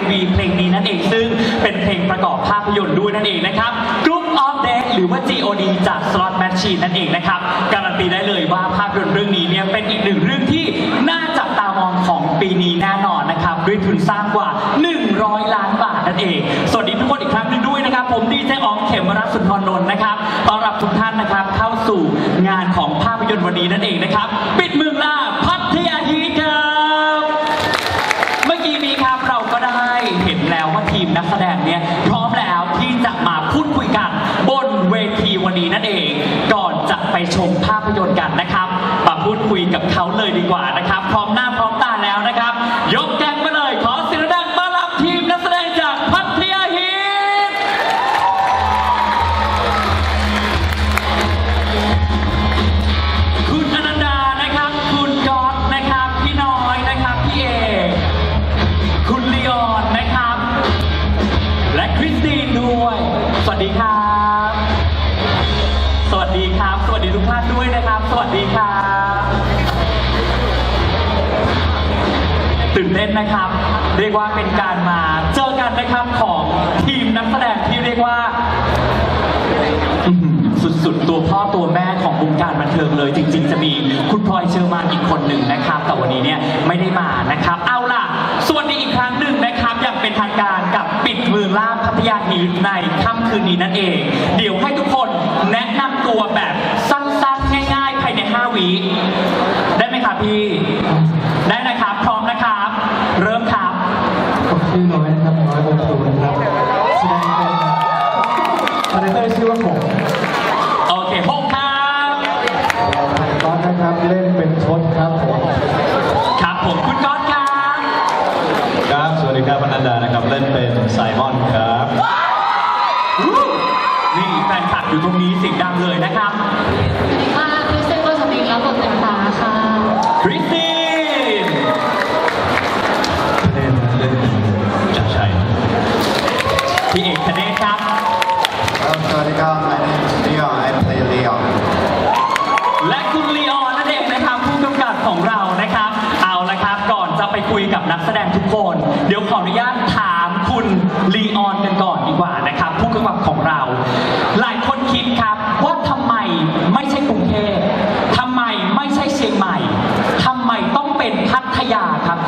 MV เพลงนี้นั่นเองซึ่งเป็นเพลงประกอบภาพยนตร์ด้วยนั่นเองนะครับ Group of Death หรือว่า GOD จาก Slot Machine นั่นเองนะครับ การันตีได้เลยว่าภาพยนตร์เรื่องนี้เนี่ยเป็นอีกหนึ่งเรื่องที่น่าจับตามองของปีนี้แน่นอนนะครับ ด้วยทุนสร้างกว่า 100 ล้านบาทนั่นเอง สวัสดีทุกคนอีกครั้งหนึ่งด้วยนะครับ ผมดีเจอ๋องเขมรัตน์สุนทรนนท์นะครับต้อนรับทุกท่านนะครับเข้าสู่งานของภาพยนตร์วันนี้นั่นเองนะครับ ปิดเมืองล่าพัทยา วันนี้นั่นเองก่อนจะไปชมภาพยนตร์กันนะครับมาพูดคุยกับเขาเลยดีกว่านะครับพร้อมหน้า เต้นนะครับ เรียกว่าเป็นการมาเจอกันนะครับของทีมนักแสดงที่เรียกว่าสุดๆ ตัวพ่อตัวแม่ของวงการบันเทิงเลย จริง ๆ จะมีคุณพลอยเชอร์มานอีกคนหนึ่งนะครับ แต่วันนี้เนี่ยไม่ได้มานะครับ เอาล่ะ สวัสดีอีกครั้งหนึ่งนะครับ อย่างเป็นทางการกับปิดเมืองล่าพัทยาฮีทในค่ำคืนนี้นั่นเอง เดี๋ยวให้ทุกคนแนะนำตัวแบบสั้นๆ ง่ายๆ ภายใน 5 วิได้ไหมครับพี่ ครับ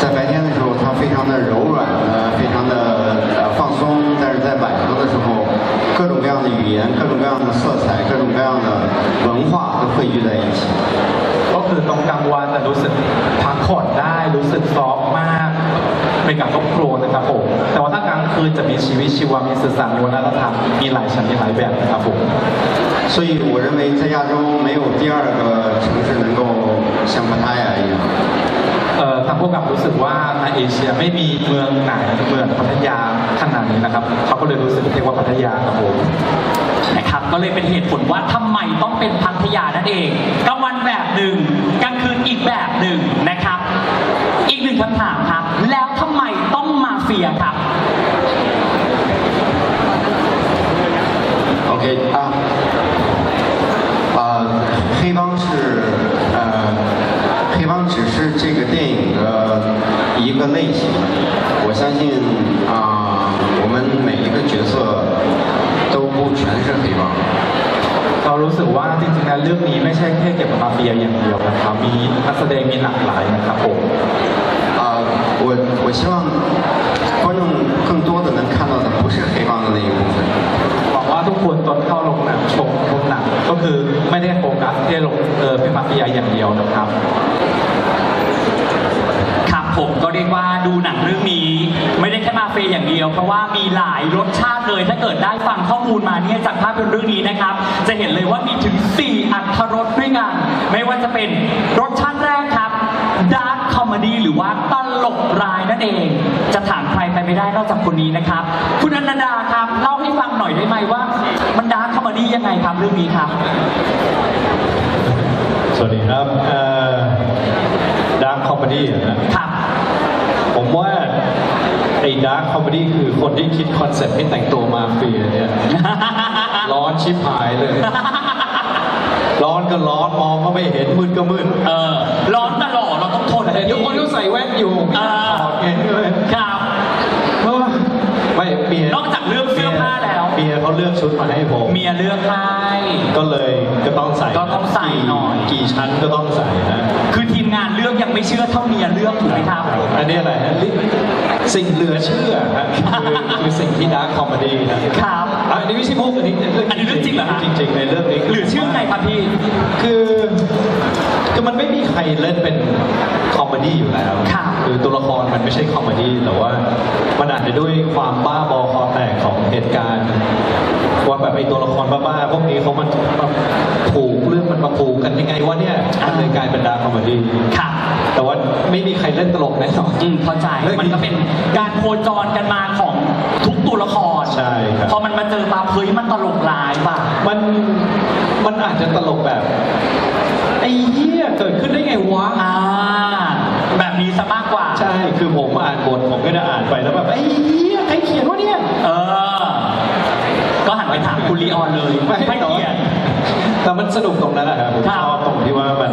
在白天的时候，它非常的柔软，呃，非常的呃放松；但是在晚上的时候，各种各样的语言、各种各样的色彩、各种各样的文化都汇聚在一起。 ก็คือตรงกลางวันจะรู้สึกพักผ่อนได้รู้สึกซอฟต์มากเป็นกับครอบครัวนะครับผมแต่ว่าถ้ากลางคืนจะมีชีวิตชีวามีสื่อสารวัฒนธรรมมีหลายชั้นมีหลายแบบนะครับผม 所以我认为在亚洲没有第二个城市能够像帕塔亚一样。 เอ่อทางผู้กำกับรู้สึกว่าในเอเชียไม่มีเมืองไหนเหมือนพัทยาขนาดนี้นะครับเขาก็เลยรู้สึกเรียกว่าพัทยาครับผม นะครับก็เลยเป็นเหตุผลว่าทำไมต้องเป็นพัทยานั่นเองกลางวันแบบหนึ่งกลางคืนอีกแบบหนึ่งนะครับ อีกหนึ่งคำถามครับ แล้วทำไมต้องมาเฟียครับ OK 啊，呃，黑帮是 个类型。我相信啊、我们每一个角色都不全是黑帮。 เรารู้สึกว่าจริงๆแล้วเรื่องนี้ไม่ใช่แค่เกี่ยวกับมาเฟียอย่างเดียวนะครับมีนักแสดงมีหลากหลายนะครับผม 啊、我我希望观众更多的能看到的不是黑帮的那一部分。 หวังว่าทุกคนตอนเข้าโรงหนังชมโรงหนังก็คือไม่ได้โฟกัสแค่ลงเออเป็นมาเฟียอย่างเดียวนะครับ ครับ ผมก็เรียกว่าดูหนังเรื่องนี้ ไม่ได้แค่มาเฟียอย่างเดียว เพราะว่ามีหลายรสชาติเลยถ้าเกิดได้ฟังข้อมูลมาเนี่ยจากภาพยนตร์เรื่องนี้นะครับ จะเห็นเลยว่ามีถึง 4 อัตรรสด้วยกันไม่ว่าจะเป็นรสชาติแรกครับดาร์คคอมเมดี้หรือว่าตลกร้ายนั่นเอง จะถามใครไปไม่ได้นอกจากคนนี้นะครับ คุณอนันดาครับเล่าให้ฟังหน่อยได้ไหมว่า มันดาร์คคอมเมดี้ยังไงครับเรื่องนี้ครับ สวัสดีครับดาร์คคอมเมดี้นะครับ ผมว่าไอ้ดาร์คคอมเมดี้คือคนที่คิดคอนเซ็ปต์ให้แต่งตัวมาเฟียเนี่ย ร้อนชิบหายเลย ร้อนก็ร้อนมองก็ไม่เห็นมืดก็มืดเออ ร้อนตลอดเราต้องทนแต่ทุกคนก็ใส่แว่นอยู่อ่าถอดไงเลยครับ เออไม่เมียนอกจากเรื่องเสื้อผ้าแล้ว เมียเขาเลือกชุดมาให้ผม เมียเลือกให้ ก็เลยก็ต้องใส่ก็ต้องใส่หน่อย กี่ชั้นก็ต้องใส่นะ คือทีม งานเลือกยังไม่เชื่อเท่าเมียเลือกถูกไหมครับ อันนี้อะไรฮะลิสิ่งเหลือเชื่อฮะคือคือสิ่งที่ดาร์คคอมเมดี้นะครับอะอันนี้ไม่ใช่มุกอันนี้อันนี้เรื่องจริงเหรอฮะจริงๆในเรื่องนี้หรือชื่อไงครับพี่คือคือมันไม่มีใครเล่นเป็นคอ มเมดี้อยู่แล้วค่ะคือตัวละครมันไม่ใช่คอมเมดี้แต่ว่ามันอาจจะด้วยความบ้าบอคอแตกของเหตุการณ์ว่าแบบไอ้ตัวละครบ้าๆพวกนี้เขามันมาผูกเรื่องมันมาผูกกันยังไงวะเนี่ยมันเลยกลายเป็นดาร์คคอมเมดี้ค่ะ แต่ว่าไม่มีใครเล่นตลกแน่นอนอืมเข้าใจเรื่องนี้มันก็เป็นการโคจรกันมาของทุกตัวละครใช่ครับพอมันมาเจอปั๊บเฮ้ยมันตลกร้ายป่ะมันมันอาจจะตลกแบบไอ้เหี้ยเกิดขึ้นได้ไงวะอ่าแบบ นี้ซะมากกว่า ใช่ คือผมอ่านบทผมก็จะอ่านไปแล้วแบบไอ้เหี้ยใครเขียนวะเนี่ย เออ ก็หันไปถามคุณลีออนเลยไม่เขียน แต่มันสนุกตรงนั้นแหละครับผมครัชบอบตรงที่ว่ามัน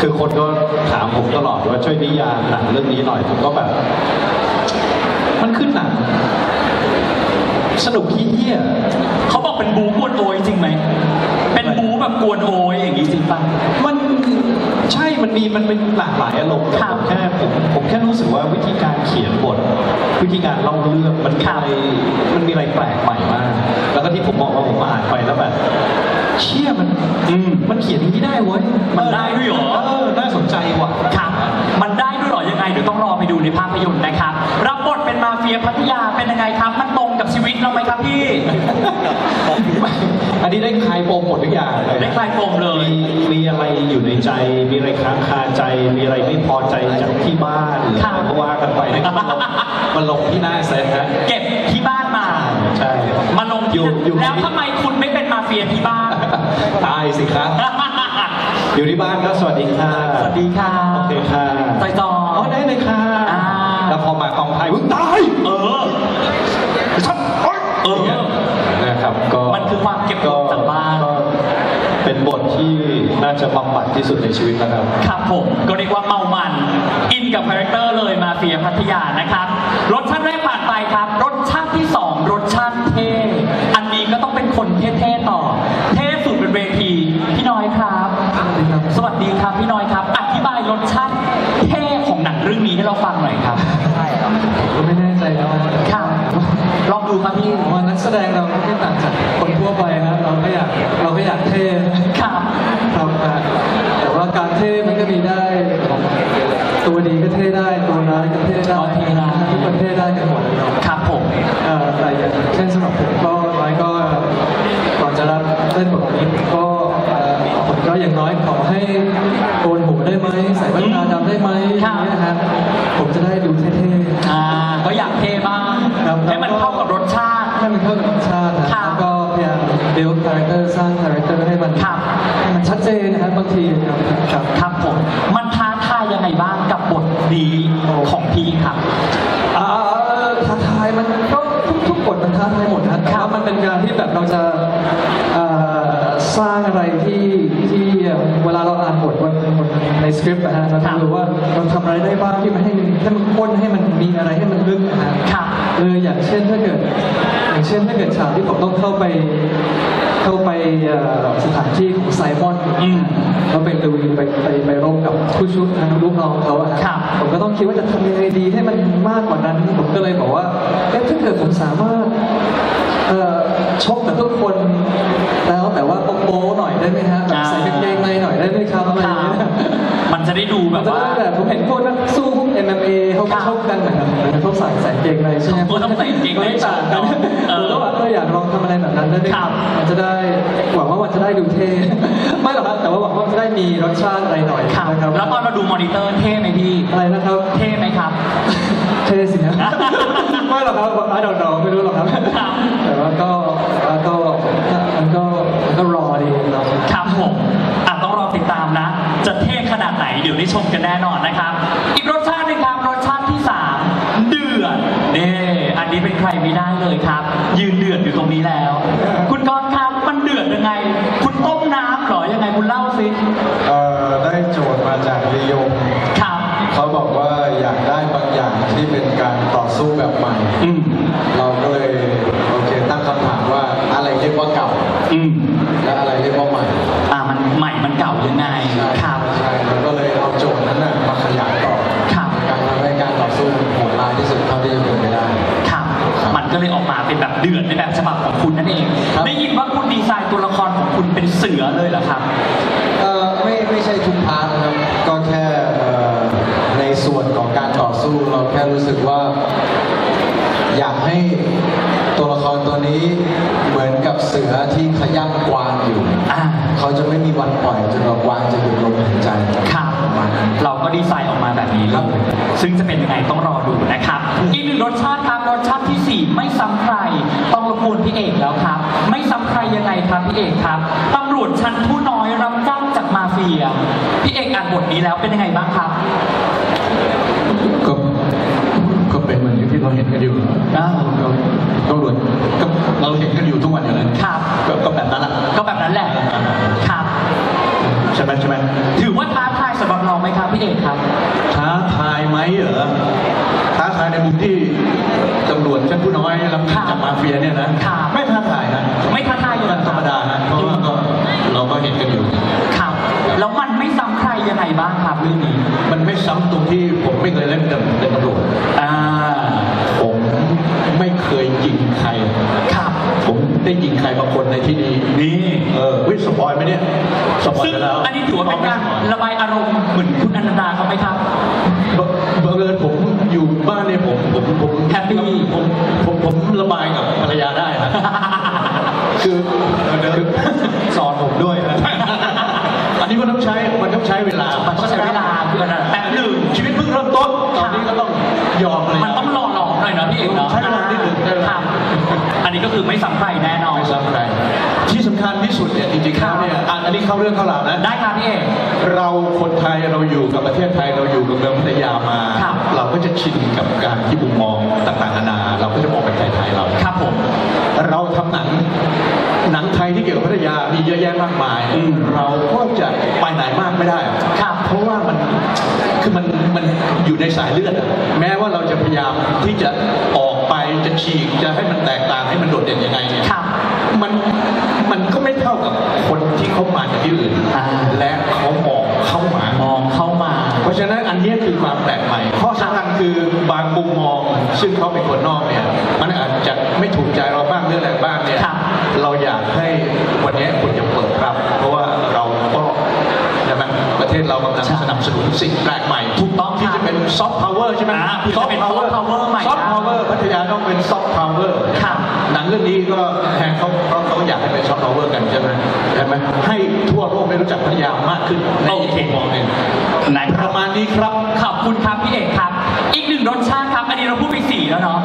คือคนก็ถามผมตลอดว่าช่วยนิยามหนังเรื่องนี้หน่อยผมก็แบบ มันขึ้นหนัง สนุกขี้เหี้ยเขาบอกเป็นบูกวนโอยจริงไหม เป็นบูแบบกวนโอยอย่างนี้จริงป่ะมันใช่มันมีมันเป็นหลากหลายอารมณ์แต่ครับผมแค่ผมผมแค่รู้สึกว่าวิธีการเขียนบท วิธีการเล่าเรื่องมันมีครับอะไรมันมีอะไรแปลกใหม่มาก แล้วก็ที่ผมบอกว่าผมอ่านไปแล้วแบบเชี่ยมัน อืมมันเขียนอย่างนี้ได้เว้ยมันได้ด้วยเหรอ อันนี้ได้คลายปมหมดทุกอย่างเลยได้คลายปมเลย มีมีอะไรอยู่ในใจ มีอะไรค้างคาใจ มีอะไรไม่พอใจจากที่บ้านหรือครัอะบไรก็ว่ากันไปนะครับมันลงมันลงที่หน้าเซตฮะเก็บที่บ้านมา ใช่มาลงอยู่อยู่แล้วทำไมคุณไม่เป็นมาเฟียที่บ้าน ตายสิครับ อยู่ที่บ้านก็สวัสดีค่ะ สวัสดีค่ะ โอเคค่ะจอยจออ๋อได้เลยค่ะ อ่า แล้วพอมากองไทยมึงตาย เออ ชัดโอ๊ย เออ นะครับก็ มันคือความเก็บกดจากบ้าน ก็เป็น บทที่น่าจะบำบัดที่สุดในชีวิตแล้วครับ ครับผมก็เรียกว่าเมามัน อินกับคาแรคเตอร์เลยมาเฟียพัทยานะครับ รสชาติแรกผ่านไปครับ รสชาติที่สองรสชาติเท่อันนี้ก็ต้องเป็นคนเท่ๆต่อ เท่สุดเป็นเวทีพี่น้อยครับ สวัสดีครับพี่น้อยครับ อธิบายรสชาติเท่ของหนังเรื่องนี้ให้เราฟังหน่อยครับ ก็ไม่แน่ใจนะว่า ครับ ลองดู ครับพี่ว่านักแสดงเราก็ไม่ต่างจากคนทั่วไปนะเราก็อยากเราก็อยากเท่นะครับครับนะแต่ว่าการเท่มันก็มีได้ของตัวดีก็เท่ได้ตัวร้ายก็เท่ได้อ๋อเท่ได้ทุกคนเท่ได้กันหมดเลยเนาะครับผมเอ่อแต่อย่างเช่นสำหรับผมก็น้อยก็ก่อนจะรับเล่นบทนี้ผมก็เอ่อผม ก็อย่างน้อยขอให้โกนหูได้ไหมใส่แว่นตาดำได้ไหมครับ อย่างเงี้ยนะฮะผมจะได้ดูเท่ๆอ่าก็อยากเท่บ้างครับให้มันเข้ากับรสชาติให้มันเข้ากับธรรมชาตินะครัแล้บวก็พยายามเด v คาแรคเตอร์สร้างคาแรคเตอร์ให้มันครับ ให้มันชัดเจนนะครับบางทีครับครับ ครับผม มันท้าทายยังไงบ้างกับบทนี้ของพี่ครับ อ่าท้าทายมันก็ทุกทุกบทมันท้าทายหมดนะแต่ว่ามันเป็นการที่แบบเราจะเอ่อสร้างอะไรที่ที่เวลาเราอ่านบทบนบนใน สคริปต์นะฮะเราครัจะบรู้ว่าเราทำอะไรได้บ้างที่มันให้มันให้มันข้นให้มันมีอะไรให้มันลึกนะฮะครับเอออย่างเช่นถ้าเกิด อย่างเช่นถ้าเกิดฉากที่ผมต้องเข้าไปเข้าไปเอ่อสถานที่ของไซมอนอืม เราไปลุยไปไปไปรบกับผู้ชุดนะลูกน้องเขาอะนะครับ ผมก็ต้องคิดว่าจะทำยังไงดีให้มันมากกว่านั้น ผมก็เลยบอกว่าเอ๊ะถ้าเกิดผมสามารถ เอ่อชกกับทุกคนแล้วแต่ว่าโป๊ะๆหน่อยได้ไหมฮะแบบใส่กางเกงในหน่อยได้ไหมครับอะไรอย่างเงี้ยมันจะได้ดูแบมันบจะว่าได้แบบผมเห็นพวกนักสู้พวก MMA เขาครัก็บชกกันเหมือนกันเหมือนเขาใส่ใส่เกงในใช่ไหมเขาต้องใส่กางเกงในไม่ต่างกันเออผมก็แบบเอออยากลองทำอะไรแบบนั้นได้ไหมครับมันจะได้หวังว่ามันจะได้ดูเท่ไม่หรอกครับแต่ว่าหวังว่ามันจะได้มีรสชาติอะไรหน่อยครับนะครับแล้วตอนเราดูมอนิเตอร์เท่ไหมพี่อะไรนะครับเท่ไหมครับเทสินะไม่หรอกครับ I don't know ไม่รู้หรอกครับครับแต่ ว่าก็ว่าก็มันก็มันก็รอดีครับครับผมอะต้องรอติดตามนะ จะเท่ขนาดไหนเดี๋ยวได้ชมกันแน่นอนนะครับ อีกรสชาติหนึงครับรสชาติที่สามเดือดเน่อันนี้เป็นใครไม่ได้เลยครับ ยืนเดือดอยู่ตรงนี้แล้ว คุณกรณ์ครับมันเดือดยังไง คุณต้มน้ำเหรอยังไงคุณเล่าสิเอ่อได้โจทย์มาจากลียงครับ เขาบอกว่าอยากได้บางอย่างที่เป็นการต่อสู้แบบใหม่ อืม อืมและอะไรเรียกว่าใหม่อ่ามันใหม่มันเก่ายังไงครับ ใช่เราก็เลยเอาโจทย์นั้นน่ะมาขยายต่อครับ การทำให้การต่อสู้โหดร้ายที่สุดเท่าที่จะเป็นไปได้ ครับ มันก็เลยออกมาเป็นแบบเดือดในแบบฉบับของคุณนั่นเอง ครับ ได้ยินว่าคุณดีไซน์ตัวละครของคุณเป็นเสือเลยเหรอครับ เอ่อไม่ไม่ใช่ทุกพาร์ทนะครับ ก็แค่เอ่อในส่วนของการต่อสู้เราแค่รู้สึกว่า อยากให้ตัว ละครตัวนี้เหมือนกับเสือที่ขย้ำกวางอยู่ อ่า เขาจะไม่มีวันปล่อยจนกว่ากวางจะหยุดลมหายใจครับ ประมาณนั้น เราก็ดีไซน์ออกมาแบบนี้เลครับยซึ่งจะเป็นยังไงต้องรอดูนะครับ อีกหนึ่งรสชาติครับ รสชาติที่สี่ไม่ซ้ำใคร ต้องรบกวนพี่เอกแล้วครับ ไม่ซ้ำใครยังไงครับพี่เอกครับตำรวจชั้นผู้น้อยรับจ้างจากมาเฟีย พี่เอกอ่านบทนี้แล้วเป็นยังไงบ้างครับ เป็นเหมือนที่เราเห็นกันอยู่อ้าวก็ตำรวจก็เราเห็นกันอยู่ทุกวันอยู่แล้วครับก็ก็แบบนั้นแหละก็แบบนั้นแหละครับใช่ไหมใช่ไหมถือว่าท้าทายสำหรับเราไหมครับพี่เอกครับ ท้าทายไหมเหรอท้าทายในมุมที่ตำรวจชั้นผู้น้อยรับครับจากมาเฟียเนี่ยนะครับไม่ท้า มันต้องใช้เวลาคืออะไรแป๊บหนึ่งชีวิตเพิ่งเริ่มต้นตอนนี้ก็ต้องยอมเลยมันต้องรอหลอกห น่อยเนาะพี่เอกเนาะใช้เวลานิดหนึ่งใช้เวคลารับอันนี้ก็คือไม่ซ้ำใครแน่นอน ไม่ซ้ำใครที่สำคัญที่สุดเนี่ยจริงๆแล้วเนี่ยอะอันนี้เข้าเรื่องเข้าราวนะ ได้ครับพี่เอก เราคนไทยเราอยู่กับประเทศไทยเราอยู่กับเมืองพัทยามา ครับ เราก็จะชินกับการที่มุมมองต่างๆนานา เราก็จะมองเป็นไทยๆเรา ครับผม เราทำหนัง หนังไทยที่เกี่ยวกับพัทยามีเยอะแยะมากมาย อืม เราก็จะไปไหนมากไม่ได้ ครับ เพราะว่ามันคือมันมันอยู่ในสายเลือดอะแม้ว่าเราจะพยายามที่จะออกไปจะฉีกจะให้มันแตกต่างให้มันโดดเด่นยังไงเนี่ยครับมันมันก็ไม่เท่ากับคนที่เขามาจากที่อื่นอ่า และเขามองเข้ามามองเข้ามา เพราะฉะนั้นอันเนี้ยคือความแปลกใหม่ข้อสำคัญคือบางมุมมอง ซึ่งเขาเป็นคนนอกเนี่ยมันอาจจะไม่ถูกใจเราบ้างเรื่องอะไรบ้างเนี่ยครับเราอยากให้วันเนี้ยคุณจะเปิดรับ เพราะว่าเราก็ใช่ไหม ประเทศเรากำลังใช่สนับสนุนสิ่งแปลกใหม่ถูกต้องที่ครับจะเป็นซอฟต์พาวเวอร์ใช่ไหมอ่าที่จะเป็น soft power ใหม่ซอฟต์พาวเวอร์พัทยาต้องเป็นซอฟต์พาวเวอร์ครับหนังเรื่องนี้ก็แทนเขาเขาเขาอยากให้เป็นซอฟต์พาวเวอร์กันใช่ไหมใช่ไหมให้ทั่วโลกได้รู้จักพัทยามากขึ้นในโอเคมุมมองหนึ่งนะคปรับระมาณนี้ครับขอบคุณครับพี่เอกครับ อีกหนึ่งรสชาติครับอันนี้เราพูดไปสี่แล้วเนาะ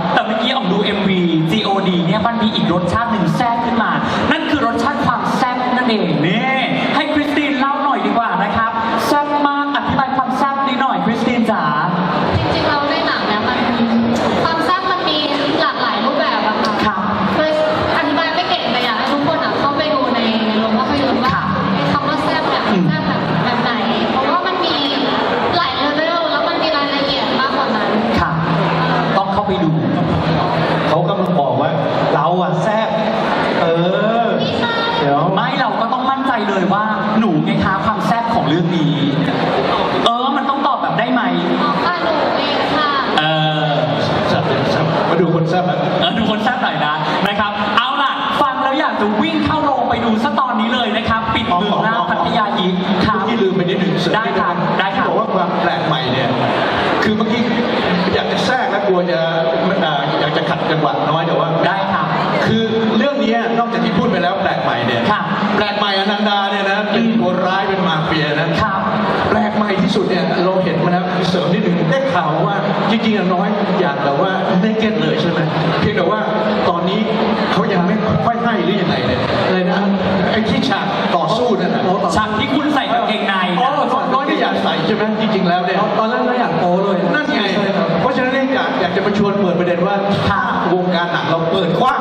ช่ไหมจริงๆแล้วเนี่ยตอนแรกเราอยากโป้เลยนั่นไงใช่ครับเพราะฉะนั้นเนี่ยอยากอยากจะมาชวนเปิดประเด็นว่าถ้าวงการหนังเราเปิดกว้าง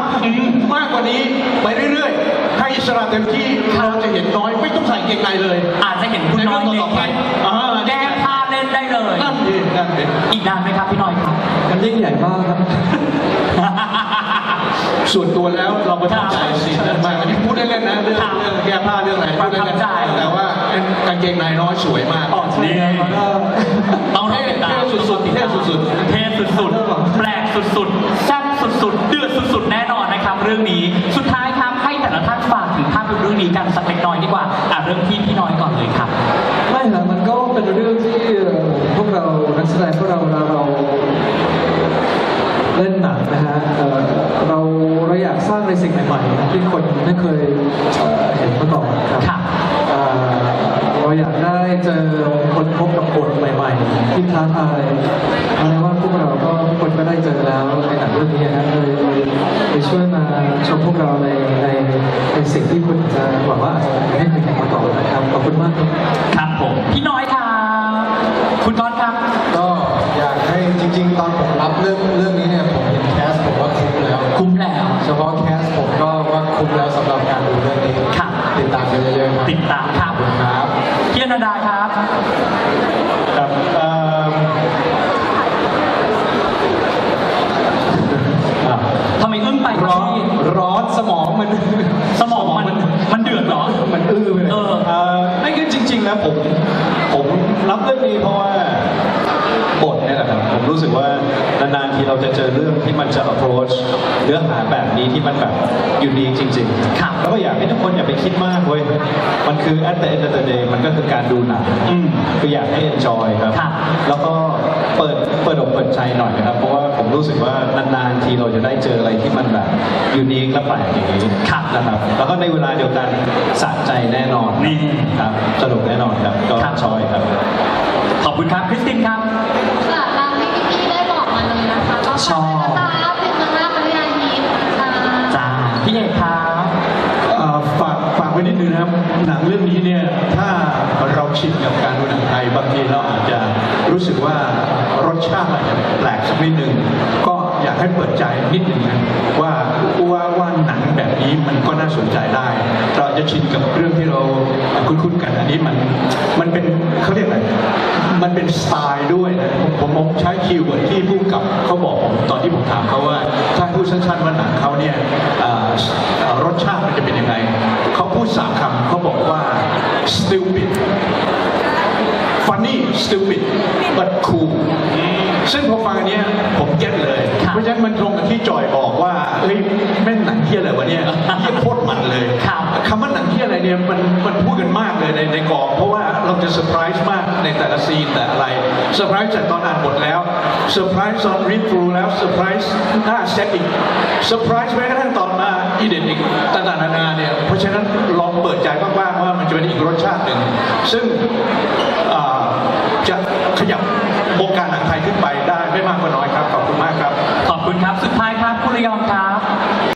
มากกว่านี้ไปเรื่อยๆให้อิสระเต็มที่เราจะเห็นน้อยไม่ต้องใส่เกงในเลยอาจจะเห็นคุณน้อยในเล็เรื่กงต่อไปแค่อ่าแก้ผ้าเล่นได้เลยนั่นเองนั่นเองอีกนานไหมครับพี่น้อยครับมันยิ่งใหญ่มากครับ ส่วนตัวแล้วเราประทับใจสิ่งนั้นมากอันนี้พูดได้เล่นๆนะเรื่องครับเรื่องแก้ผ้าเรื่องอะไรพูดได้ประทัเล่บนใจๆแต่ว่ากางเกงในน้อยสวยมากอ๋อนี่แล้วก็ต้องรอติดตามเท่สุดๆเท่สุดๆเท่สุดๆแปลกสุดๆแซ่บสุดๆเดือดสุดๆแน่นอนนะครับ เรื่องนี้สุดท้ายครับให้แต่ละท่านฝากถึงภาพยนตร์เรื่องนี้กันสักเล็กน้อยดีกว่าอะเริ่มที่พี่น้อยก่อนเลยครับไม่ครับมันก็เป็นเรื่องที่เอ่อพวกเรานักแสดงพวกเราเวลาเราเล่นหนังนะฮะเอ่อเราเราอยากสร้าง ในสิ่งใหม่ๆนะที่คนไม่เคยเอ่อเห็นมาก่อนครับค่ะเอ่อเราอยากได้เจอคนพบกับบทใหม่ ๆ ที่ท้าทายเอาเลยว่าพวกเราก็ทุกคนก็ได้เจอแล้วในหนังเรื่องนี้นะเลยเลยเลยช่วยมาชมพวกเราในในในสิ่งที่คุณจะหวังว่าอาจจะไม่เคยเห็นมาก่อนนะครับขอบคุณมากครับครับผมพี่น้อยครับคุณก๊อตครับก็อยากให้จริง ๆ ตอนผมรับเรื่องเรื่องนี้เนี่ยผมเห็นแคสผมว่าคุ้มแล้วคุ้มแล้ว เฉพาะแคสผมก็ว่าคุ้มแล้วสำหรับการดูเรื่องนี้ครับติดตามกันเยอะๆครับติดตามครับครับพี่อนันดาครับ ครับเอิ่มอะทำไมอึ้งไปคร้รัอบนพี่ร้อนสมองมัน สมองมันมันเดือดเหรอ มันอื้อไปเลยเออเอ่อไม่คือจริงๆแล้วผม ผมรับเรื่องนี้เพราะว่าบทเนี่ยแหละครับ ผมรู้สึกว่านานๆทีเราจะเจอเรื่องที่มันจะ approach เนื้อหาแบบนี้ที่มันแบบอยู่ดีจริงๆครับแล้วก็อยากให้ทุกคนอย่าไปคิดมากเว้ยมันคือ at the end of the day มันก็คือการดูหนังอืมคืออยากให้ enjoy ครับครับ แล้วก็เปิดเปิดอกเปิดใจหน่อยนะครับ เพราะว่าผมรู้สึกว่านานๆทีเราจะได้เจออะไรที่มันแบบยูนิคและแปลกอย่างนี้ครับนะครับ แล้วก็ในเวลาเดียวกันสะใจแน่นอนนี่ ครับสนุกแน่นอนครับก็ครับ ชอยครับ ขอบคุณครับคริสตินครับ ชอบฝากด้วยนะคะเป็นครั้งแรกเป็นวินาทีค่ะจ้าพี่เอกครับเอ่อฝากฝากไว้นิดนึงนะครับ หนังเรื่องนี้เนี่ย ถ้าเราชินกับการดูหนังไทย บางทีเราอาจจะรู้สึกว่ารสชาติอาจจะแปลกสักนิดหนึ่งก็ อยากให้เปิดใจนิดหนึ่งนะว่าว่าว่าหนังแบบนี้มันก็น่าสนใจได้ เราจะชินกับเรื่องที่เราคุ้นๆกันอันนี้มันมันเป็นเขาเรียกอะไรมันเป็นสไตล์ด้วยนะผมผมใช้คีย์เวิร์ดที่ผู้กำกับเขาบอกผมตอนที่ผมถามเขาว่าถ้าพูดสั้นๆว่าหนังเขาเนี่ยรสชาติมันจะเป็นยังไงเขาพูดสามคำเขาบอกว่า stupid funny stupid but cool ซึ่งพอฟังอันเนี้ยผมเก็ตเลยครับเพราะฉะนั้นมันตรงกับที่จอยบอกว่าเอ้ยแม่งหนังเที่ยอะไรวะเนี่ยเที่ยโคตรมันเลยครับคำว่าหนังเที่ยอะไรเนี่ยมันมันพูดกันมากเลยในในกองเพราะว่าเราจะเซอร์ไพรส์มากในแต่ละซีนแต่อะไรเซอร์ไพรส์จากตอนอ่านบทแล้วเซอร์ไพรส์ตอนรีดทรูแล้วเซอร์ไพรส์หน้าเซตอีกเซอร์ไพรส์แม้กระทั่งตอนมาอีเดนอีกต่างๆนานาเนี่ยเพราะฉะนั้นลองเปิดใจบ้างๆว่ามันจะเป็นอีกรสชาติหนึ่งซึ่งอ่า วงการหนังไทยขึ้นไปได้ไม่มากก็น้อยครับ ขอบคุณมากครับ ขอบคุณครับ สุดท้ายครับคุณระยองครับ